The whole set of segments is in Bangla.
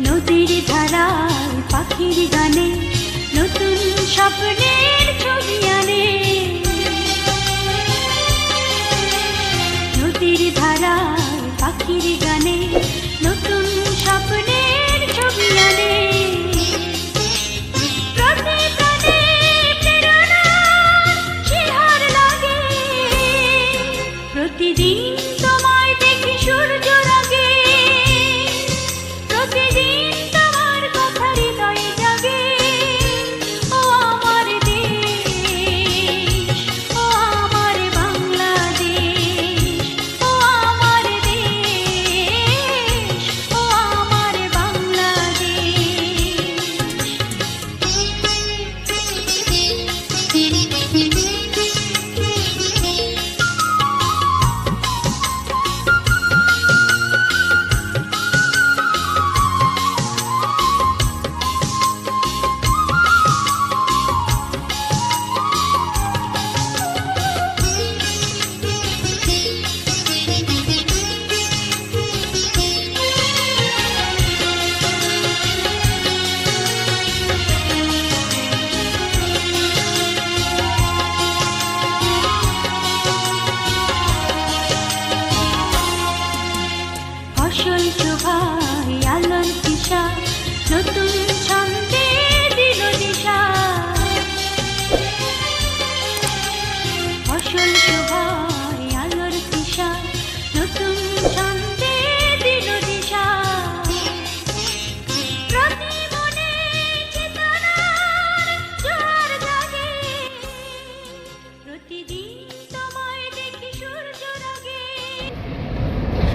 নদীর ধারায় পাখির গানে নতুন স্বপ্নের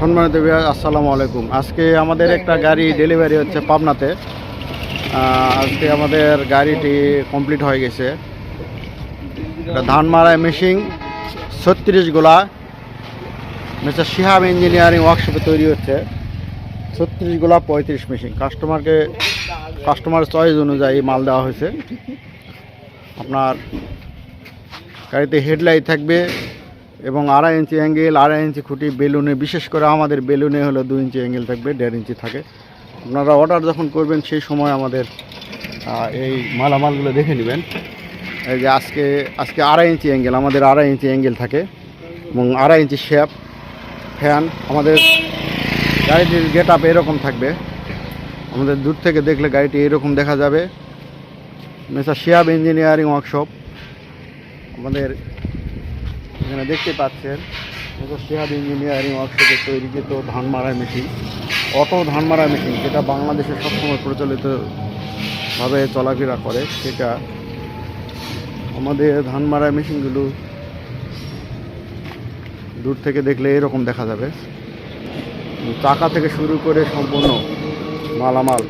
সম্মানিত বিহার আসসালামু আলাইকুম। আজকে আমাদের একটা গাড়ি ডেলিভারি হচ্ছে পাবনাতে। আজকে আমাদের গাড়িটি কমপ্লিট হয়ে গেছে। ধান মারাই মেশিন ছত্রিশ গোলা। মিস্টার শিহাব ইঞ্জিনিয়ারিং ওয়ার্কশপে তৈরি হচ্ছে। ছত্রিশ গোলা পঁয়ত্রিশ মেশিন কাস্টমারকে কাস্টমার চয়েস অনুযায়ী মাল দেওয়া হয়েছে। আপনার গাড়িতে হেডলাইট থাকবে। এবং আড়াই ইঞ্চি অ্যাঙ্গেল আড়াই ইঞ্চি খুঁটি বেলুনে, বিশেষ করে আমাদের বেলুনে হলো দু ইঞ্চি অ্যাঙ্গেল থাকবে, দেড় ইঞ্চি থাকে। আপনারা অর্ডার যখন করবেন সেই সময় আমাদের এই মালামালগুলো দেখে নেবেন। এই যে আজকে আজকে আড়াই ইঞ্চি অ্যাঙ্গেল আমাদের আড়াই ইঞ্চি অ্যাঙ্গেল থাকে এবং আড়াই ইঞ্চি শেপ ফ্যান আমাদের গাড়িটির গেট আপ এরকম থাকবে। আমাদের দূর থেকে দেখলে গাড়িটি এরকম দেখা যাবে। মেসা শিয়াব ইঞ্জিনিয়ারিং ওয়ার্কশপ আমাদের এখানে দেখতে পাচ্ছেন, এটা শিহাব ইঞ্জিনিয়ারিং ওয়ার্কশপে তৈরিকৃত ধান মারাই মেশিন অটো ধান মারা মেশিন যেটা বাংলাদেশে সবসময় প্রচলিতভাবে চলাফেরা করে, সেটা আমাদের ধান মারাই মেশিনগুলো দূর থেকে দেখলে এরকম দেখা যাবে। চাকা থেকে শুরু করে সম্পূর্ণ মালামাল।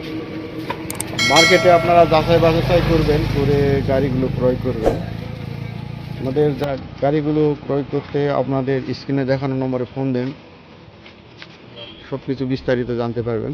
মার্কেটে আপনারা যাচাই বাছাই করবেন, করে গাড়িগুলো ক্রয় করবেন। আমাদের যা গাড়িগুলো ক্রয় করতে আপনাদের স্ক্রিনে দেখানো নম্বরে ফোন দেন। সব কিছু বিস্তারিত জানতে পারবেন।